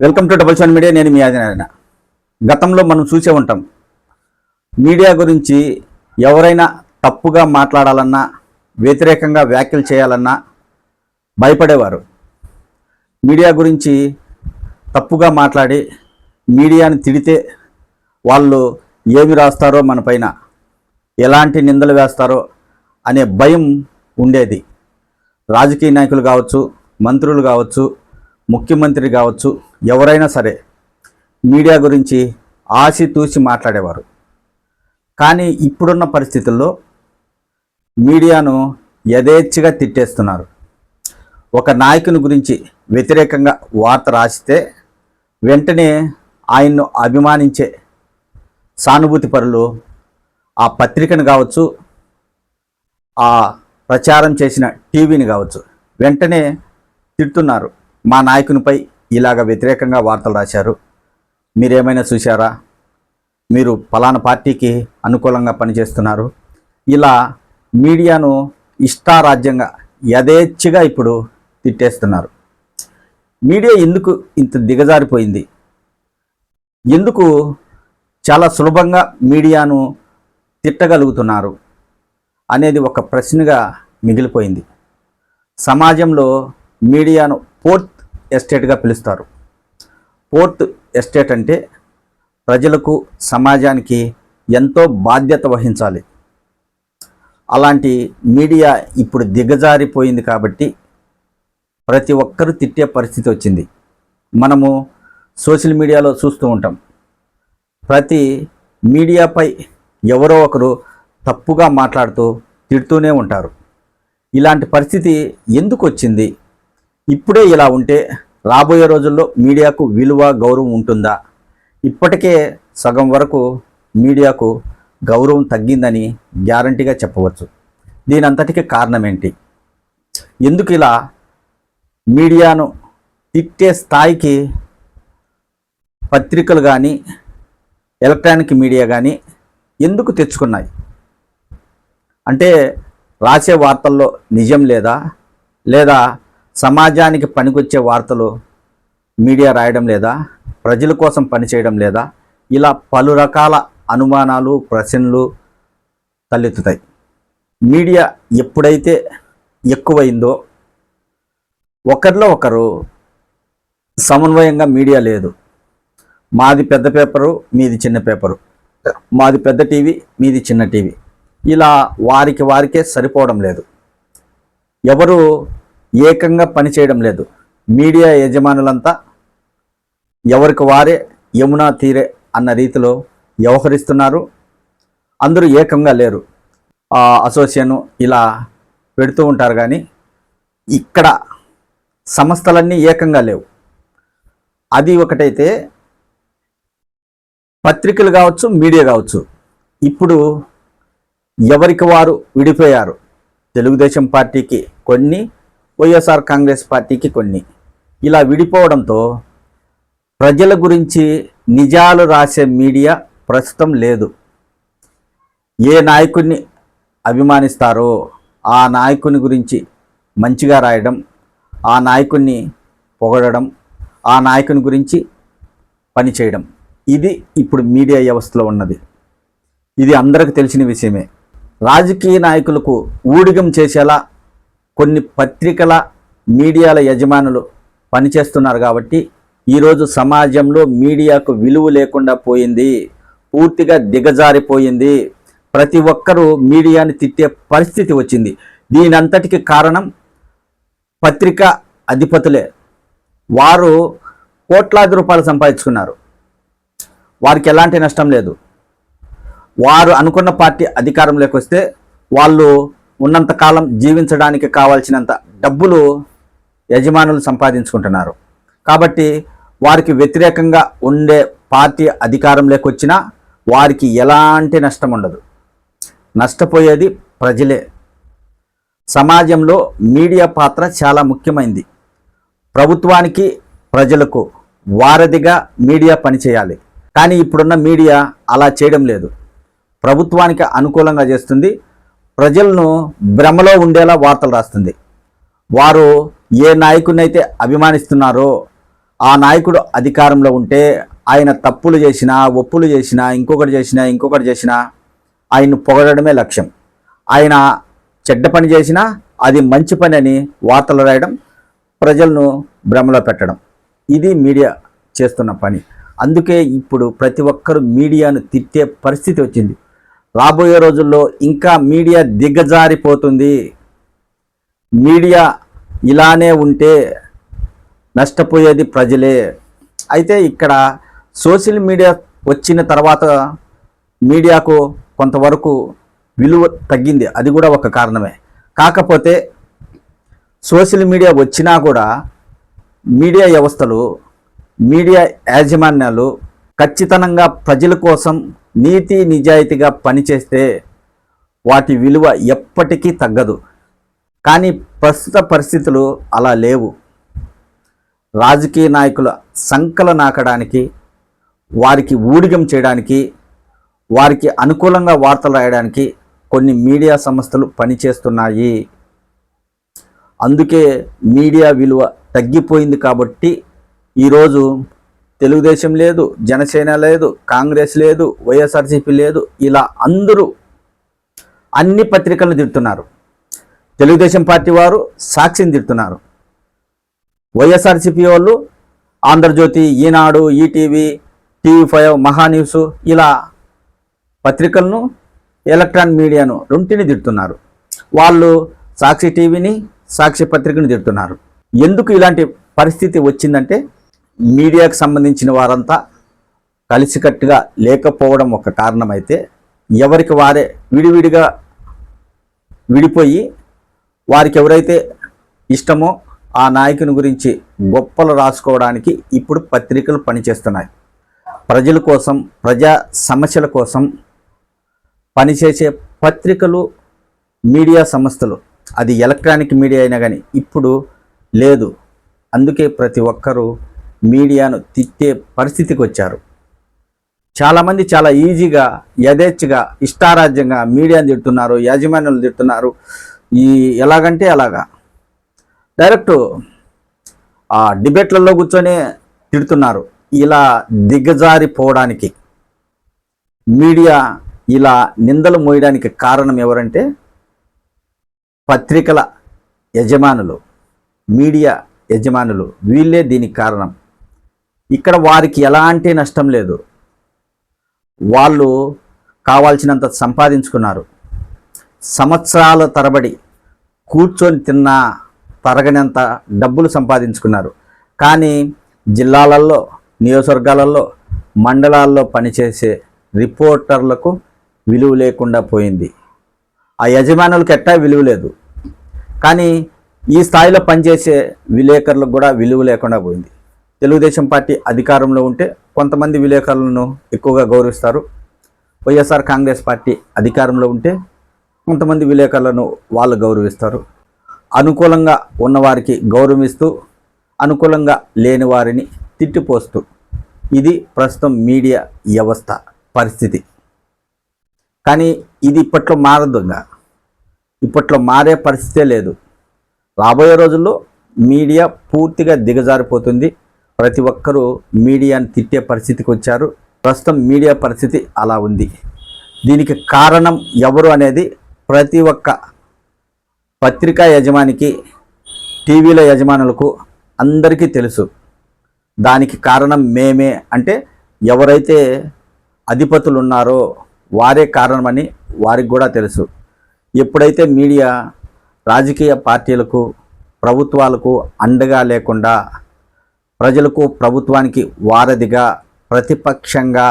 Welcome to double seven media నేను మీ ఆదినారాయణ. గతంలో మనం చూసే ఉంటాం మీడియా గురించి ఎవరైనా తప్పుగా మాట్లాడాలన్నా వ్యతిరేకంగా వ్యాఖ్యలు చేయాలన్నా భయపడేవారు. మీడియా గురించి తప్పుగా మాట్లాడి మీడియాని తిడితే వాళ్ళు ఏమి రాస్తారో మన పైన ఎలాంటి నిందలు వేస్తారో అనే భయం ఉండేది. రాజకీయ నాయకులు కావచ్చు మంత్రులు కావచ్చు ముఖ్యమంత్రి కావచ్చు ఎవరైనా సరే మీడియా గురించి ఆచితూచి మాట్లాడేవారు. కానీ ఇప్పుడున్న పరిస్థితుల్లో మీడియాను యథేచ్ఛగా తిట్టేస్తున్నారు. ఒక నాయకుని గురించి వ్యతిరేకంగా వార్త రాసితే వెంటనే ఆయన్ను అభిమానించే సానుభూతి పరులు ఆ పత్రికను కావచ్చు ఆ ప్రచారం చేసిన టీవీని కావచ్చు వెంటనే తిడుతున్నారు మా నాయకునిపై ఇలాగ వ్యతిరేకంగా వార్తలు రాశారు. మీరేమైనా చూశారా? మీరు ఫలానా పార్టీకి అనుకూలంగా పనిచేస్తున్నారు. ఇలా మీడియాను ఇష్టారాజ్యంగా యథేచ్ఛగా ఇప్పుడు తిట్టేస్తున్నారు. మీడియా ఎందుకు ఇంత దిగజారిపోయింది? ఎందుకు చాలా సులభంగా మీడియాను తిట్టగలుగుతున్నారు అనేది ఒక ప్రశ్నగా మిగిలిపోయింది. సమాజంలో మీడియాను ఫోర్త్ ఎస్టేట్గా పిలుస్తారు. ఫోర్త్ ఎస్టేట్ అంటే ప్రజలకు సమాజానికి ఎంతో బాధ్యత వహించాలి. అలాంటి మీడియా ఇప్పుడు దిగజారిపోయింది కాబట్టి ప్రతి ఒక్కరూ తిట్టే పరిస్థితి వచ్చింది. మనము సోషల్ మీడియాలో చూస్తూ ఉంటాం. ప్రతి మీడియాపై ఎవరో ఒకరు తప్పుగా మాట్లాడుతూ తిడుతూనే ఉంటారు. ఇలాంటి పరిస్థితి ఎందుకు వచ్చింది? ఇప్పుడే ఇలా ఉంటే రాబోయే రోజుల్లో మీడియాకు విలువ గౌరవం ఉంటుందా? ఇప్పటికే సగం వరకు మీడియాకు గౌరవం తగ్గిందని గ్యారంటీగా చెప్పవచ్చు. దీని కారణం ఏంటి ఎందుకు ఇలా మీడియాను తిట్టే స్థాయికి పత్రికలు కానీ ఎలక్ట్రానిక్ మీడియా కానీ ఎందుకు తెచ్చుకున్నాయి? అంటే రాసే వార్తల్లో నిజం లేదా? లేదా సమాజానికి పనికొచ్చే వార్తలు మీడియా రాయడం లేదా ప్రజల కోసం పనిచేయడం లేదా ఇలా పలు రకాల అనుమానాలు ప్రశ్నలు తలెత్తుతాయి. మీడియా ఎప్పుడైతే ఎక్కువైందో ఒకరిలో ఒకరు సమన్వయంగా మీడియా లేదు. మాది పెద్ద పేపరు మీది చిన్న పేపరు. మాది పెద్ద టీవీ మీది చిన్న టీవీ. ఇలా వారికి వారికే సరిపోవడం లేదు. ఎవరు ఏకంగా పనిచేయడం లేదు. మీడియా యజమానులంతా ఎవరికి వారే యమునా తీరే అన్న రీతిలో వ్యవహరిస్తున్నారు. అందరూ ఏకంగా లేరు. అసోసియేషన్ ఇలా పెడుతూ ఉంటారు కానీ ఇక్కడ సంస్థలన్నీ ఏకంగా లేవు. అది ఒకటైతే పత్రికలు కావచ్చు మీడియా కావచ్చు. ఇప్పుడు ఎవరికి వారు విడిపోయారు? తెలుగుదేశం పార్టీకి కొన్ని వైఎస్ఆర్ కాంగ్రెస్ పార్టీకి కొన్ని. ఇలా విడిపోవడంతో ప్రజల గురించి నిజాలు రాసే మీడియా ప్రస్తుతం లేదు. ఏ నాయకుడిని అభిమానిస్తారో ఆ నాయకుని గురించి మంచిగా రాయడం ఆ నాయకుడిని పొగడడం ఆ నాయకుని గురించి పనిచేయడం ఇది ఇప్పుడు మీడియా వ్యవస్థలో ఉన్నది. ఇది అందరికి తెలిసిన విషయమే. రాజకీయ నాయకులకు ఊడిగం చేసేలా కొన్ని పత్రికల మీడియాల యజమానులు పనిచేస్తున్నారు కాబట్టి ఈరోజు సమాజంలో మీడియాకు విలువ లేకుండా పోయింది పూర్తిగా దిగజారిపోయింది. ప్రతి ఒక్కరూ మీడియాని తిట్టే పరిస్థితి వచ్చింది. దీనంతటికి కారణం పత్రిక అధిపతులే. వారు కోట్లాది రూపాయలు సంపాదించుకున్నారు. వారికి ఎలాంటి నష్టం లేదు. వారు అనుకున్న పార్టీ అధికారంలోకి వస్తే వాళ్ళు ఉన్నంతకాలం జీవించడానికి కావాల్సినంత డబ్బులు యజమానులు సంపాదించుకుంటున్నారు. కాబట్టి వారికి వ్యతిరేకంగా ఉండే పార్టీ అధికారంలోకి వచ్చినా వారికి ఎలాంటి నష్టం ఉండదు. నష్టపోయేది ప్రజలే. సమాజంలో మీడియా పాత్ర చాలా ముఖ్యమైంది. ప్రభుత్వానికి ప్రజలకు వారధిగా మీడియా పనిచేయాలి కానీ ఇప్పుడున్న మీడియా అలా చేయడం లేదు. ప్రభుత్వానికి అనుకూలంగా చేస్తుంది. ప్రజలను భ్రమలో ఉండేలా వార్తలు రాస్తుంది. వారు ఏ నాయకుడినైతే అభిమానిస్తున్నారో ఆ నాయకుడు అధికారంలో ఉంటే ఆయన తప్పులు చేసినా ఒప్పులు చేసినా ఇంకొకటి చేసినా ఇంకొకటి చేసినా ఆయన్ను పొగడమే లక్ష్యం. ఆయన చెడ్డ పని చేసినా అది మంచి పని అని వార్తలు రాయడం ప్రజలను భ్రమలో పెట్టడం. ఇది మీడియా చేస్తున్న పని. అందుకే ఇప్పుడు ప్రతి ఒక్కరు మీడియాను తిట్టే పరిస్థితి వచ్చింది. రాబోయే రోజుల్లో ఇంకా మీడియా దిగజారిపోతుంది. మీడియా ఇలానే ఉంటే నష్టపోయేది ప్రజలే. అయితే ఇక్కడ సోషల్ మీడియా వచ్చిన తర్వాత మీడియాకు కొంతవరకు విలువ తగ్గింది. అది కూడా ఒక కారణమే. కాకపోతే సోషల్ మీడియా వచ్చినా కూడా మీడియా వ్యవస్థలు మీడియా యాజమాన్యాలు ఖచ్చితంగా ప్రజల కోసం నీతి నిజాయితీగా పనిచేస్తే వాటి విలువ ఎప్పటికీ తగ్గదు. కానీ ప్రస్తుత పరిస్థితులు అలా లేవు. రాజకీయ నాయకుల సంకల నాకడానికి వారికి ఊడిగం చేయడానికి వారికి అనుకూలంగా వార్తలు రాయడానికి కొన్ని మీడియా సంస్థలు పనిచేస్తున్నాయి. అందుకే మీడియా విలువ తగ్గిపోయింది కాబట్టి ఈరోజు తెలుగుదేశం లేదు జనసేన లేదు కాంగ్రెస్ లేదు వైఎస్ఆర్సీపీ లేదు. ఇలా అందరూ అన్ని పత్రికలను తిడుతున్నారు. తెలుగుదేశం పార్టీ వారు సాక్షిని తిడుతున్నారు. వైఎస్ఆర్సీపీ వాళ్ళు Andhra Jyothi Eenadu ETV TV five Mahaa News ఇలా పత్రికలను ఎలక్ట్రానిక్ మీడియాను రెంటిని తిడుతున్నారు. వాళ్ళు సాక్షి టీవీని సాక్షి పత్రికను తిడుతున్నారు. ఎందుకు ఇలాంటి పరిస్థితి వచ్చిందంటే మీడియాకు సంబంధించిన వారంతా కలిసికట్టుగా లేకపోవడం ఒక కారణమైతే ఎవరికి వారే విడివిడిగా విడిపోయి వారికి ఎవరైతే ఇష్టమో ఆ నాయకుని గురించి గొప్పలు రాసుకోవడానికి ఇప్పుడు పత్రికలు పనిచేస్తున్నాయి. ప్రజల కోసం ప్రజా సమస్యల కోసం పనిచేసే పత్రికలు మీడియా సంస్థలు అది ఎలక్ట్రానిక్ మీడియా అయినా కానీ ఇప్పుడు లేదు. అందుకే ప్రతి ఒక్కరూ మీడియాను తిట్టే పరిస్థితికి వచ్చారు. చాలామంది చాలా ఈజీగా యథేచ్ఛగా ఇష్టారాజ్యంగా మీడియాను తిడుతున్నారు యాజమాన్యాలు తిడుతున్నారు. ఈ ఎలాగంటే అలాగా. డైరెక్ట్ ఆ డిబేట్లలో కూర్చొని తిడుతున్నారు. ఇలా దిగజారిపోవడానికి. మీడియా ఇలా నిందలు మోయడానికి కారణం ఎవరంటే పత్రికల యజమానులు మీడియా యజమానులు. వీళ్ళే దీనికి కారణం. ఇక్కడ వారికి ఎలాంటి నష్టం లేదు. వాళ్ళు కావాల్సినంత సంపాదించుకున్నారు. సంవత్సరాల తరబడి కూర్చొని తిన్నా తరగనంత డబ్బులు సంపాదించుకున్నారు. కానీ జిల్లాలలో నియోజకవర్గాలలో మండలాల్లో పనిచేసే రిపోర్టర్లకు విలువ లేకుండా పోయింది. ఆ యజమానులకు ఎట్టా విలువ లేదు. కానీ ఈ స్థాయిలో పనిచేసే విలేకరులకు కూడా విలువ లేకుండా పోయింది. తెలుగుదేశం పార్టీ అధికారంలో ఉంటే కొంతమంది విలేకరులను ఎక్కువగా గౌరవిస్తారు. వైఎస్ఆర్ కాంగ్రెస్ పార్టీ అధికారంలో ఉంటే కొంతమంది విలేకరులను వాళ్ళు గౌరవిస్తారు. అనుకూలంగా ఉన్నవారికి గౌరవిస్తూ అనుకూలంగా లేని వారిని తిట్టిపోస్తూ ఇది ప్రస్తుతం మీడియా వ్యవస్థ పరిస్థితి. కానీ ఇది ఇప్పట్లో మారదుగా ఇప్పట్లో మారే పరిస్థితే లేదు. రాబోయే రోజుల్లో మీడియా పూర్తిగా దిగజారిపోతుంది. ప్రతి ఒక్కరూ మీడియాని తిట్టే పరిస్థితికి వచ్చారు. ప్రస్తుతం మీడియా పరిస్థితి అలా ఉంది. దీనికి కారణం ఎవరు అనేది ప్రతి ఒక్క పత్రికా యజమానికి టీవీల యజమానులకు అందరికీ తెలుసు. దానికి కారణం మేమే అంటే ఎవరైతే అధిపతులు ఉన్నారో వారే కారణమని వారికి కూడా తెలుసు. ఎప్పుడైతే మీడియా రాజకీయ పార్టీలకు ప్రభుత్వాలకు అండగా లేకుండా ప్రజలకు ప్రభుత్వానికి వారధిగా ప్రతిపక్షంగా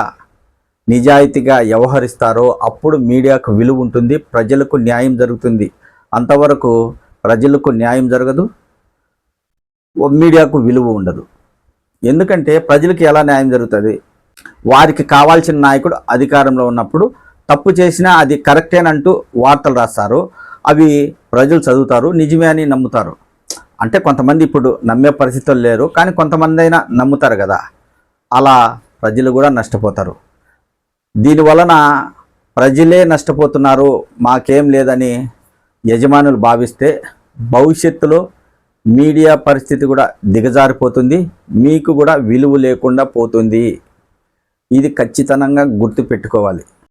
నిజాయితీగా వ్యవహరిస్తారో అప్పుడు మీడియాకు విలువ ఉంటుంది ప్రజలకు న్యాయం జరుగుతుంది. అంతవరకు ప్రజలకు న్యాయం జరగదు మీడియాకు విలువ ఉండదు. ఎందుకంటే ప్రజలకు ఎలా న్యాయం జరుగుతుంది? వారికి కావాల్సిన నాయకుడు అధికారంలో ఉన్నప్పుడు తప్పు చేసినా అది కరెక్టేనంటూ వార్తలు రాస్తారు. అవి ప్రజలు చదువుతారు నిజమే అని నమ్ముతారు. అంటే కొంతమంది ఇప్పుడు నమ్మే పరిస్థితులు లేరు కానీ కొంతమంది అయినా నమ్ముతారు కదా. అలా ప్రజలు కూడా నష్టపోతారు. దీనివలన ప్రజలే నష్టపోతున్నారు మాకేం లేదని యజమానులు భావిస్తే భవిష్యత్తులో మీడియా పరిస్థితి కూడా దిగజారిపోతుంది మీకు కూడా విలువ లేకుండా పోతుంది. ఇది ఖచ్చితంగా గుర్తు పెట్టుకోవాలి